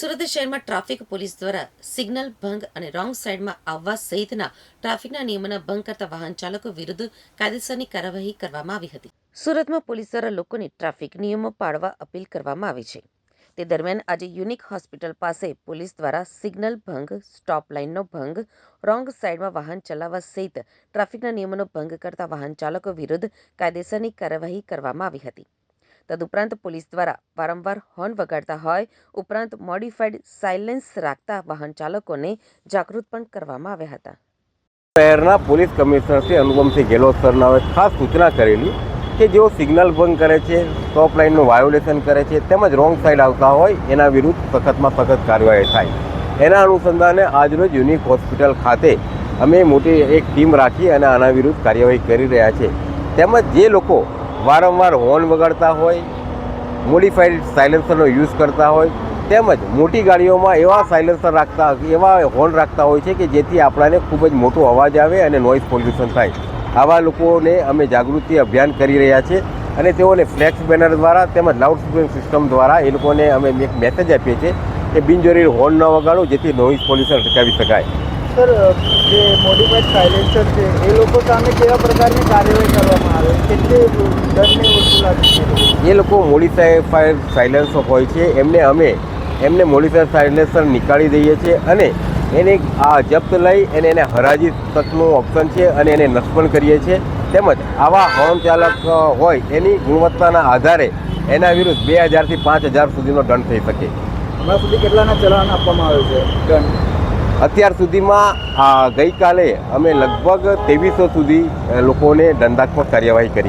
સુરત શહેરમાં traffic police દ્વારા signal ભંગ અને રોંગ સાઈડમાં આવવા સહિતના ટ્રાફિકના નિયમોના ભંગ કરતા વાહન ચાલકો વિરુદ્ધ કાયદેસરની કાર્યવાહી કરવામાં આવી હતી. સુરતમાં પોલીસ દ્વારા લોકોને ટ્રાફિક નિયમો પાળવા અપીલ કરવામાં આવી છે. તે દરમિયાન આજે યુનિક હોસ્પિટલ પાસે પોલીસ દ્વારા સિગ્નલ ભંગ, સ્ટોપ લાઇનનો ભંગ, રોંગ સાઈડમાં વાહન ચલાવવા સહિત ટ્રાફિકના નિયમોનો ભંગ કરતા વાહન ચાલકો વિરુદ્ધ કાયદેસરની કાર્યવાહી કરવામાં આવી હતી. તદુપરાંત પોલીસ દ્વારા વારંવાર હોર્ન વગાડતા હોય, ઉપરાંત મોડિફાઈડ સાયલેન્સ રાખતા વાહન ચાલકોને જાગૃત પણ કરવામાં આવ્યા હતા. શહેરના પોલીસ કમિશનર શ્રી અનુપમસિંહ ગેહલોત સરનાઓએ ખાસ સૂચના કરેલી કે જેઓ સિગ્નલ ભંગ કરે છે સ્ટોપ લાઇનનું વાયોલેશન કરે છે, તેમજ રોંગ સાઈડ આવતા હોય, એના વિરુદ્ધ સખતમાં સખત કાર્યવાહી થાય. એના અનુસંધાને આજરોજ યુનિક હોસ્પિટલ ખાતે અમે મોટી એક ટીમ રાખી અને આના વિરુદ્ધ કાર્યવાહી કરી રહ્યા છે. તેમજ જે લોકો વારંવાર હોર્ન વગાડતા હોય મોડિફાઈડ સાયલેન્સરનો યુઝ કરતા હોય, તેમજ મોટી ગાડીઓમાં એવા સાયલેન્સર રાખતા, એવા હોર્ન રાખતા હોય છે કે જેથી આપણાને ખૂબ જ મોટો અવાજ આવે અને નોઇઝ પોલ્યુશન થાય. આવા લોકોને અમે જાગૃતિ અભિયાન કરી રહ્યા છે અને તેઓને ફ્લેક્સ બેનર દ્વારા તેમજ લાઉડ સ્પીકર સિસ્ટમ દ્વારા એ લોકોને અમે એક મેસેજ આપીએ છીએ કે બિનજરૂરી હોર્ન ન વગાડો જેથી નોઇઝ પોલ્યુશન અટકાવી શકાય. સર જે મોડિફાઈડ સાયલેન્સર છે એ લોકો સામે કેવા પ્રકારની કાર્યવાહી કરવામાં આવે? કેટલી દંડની વસૂલાત એ લોકો મોડિફાઈડ સાયલેન્સર હોય છે. એમને અમે એમને મોડિફાઈડ સાયલેન્સર નીકાળી દઈએ છીએ અને એને આ જપ્ત લઈ અને એને હરાજી તકનું ઓપ્શન છે અને એને નષ્ટ કરીએ છીએ. તેમજ આવા હોર્ન ચાલક હોય એની ગુણવત્તાના આધારે એના વિરુદ્ધ બે હજારથી પાંચ હજાર સુધીનો દંડ થઈ શકે. હમણાં સુધી કેટલાના ચલણ આપવામાં આવે છે? દંડ અત્યાર સુધીમાં ગઈકાલે અમે લગભગ ત્રેવીસો સુધી લોકોને દંડાત્મક કાર્યવાહી કરી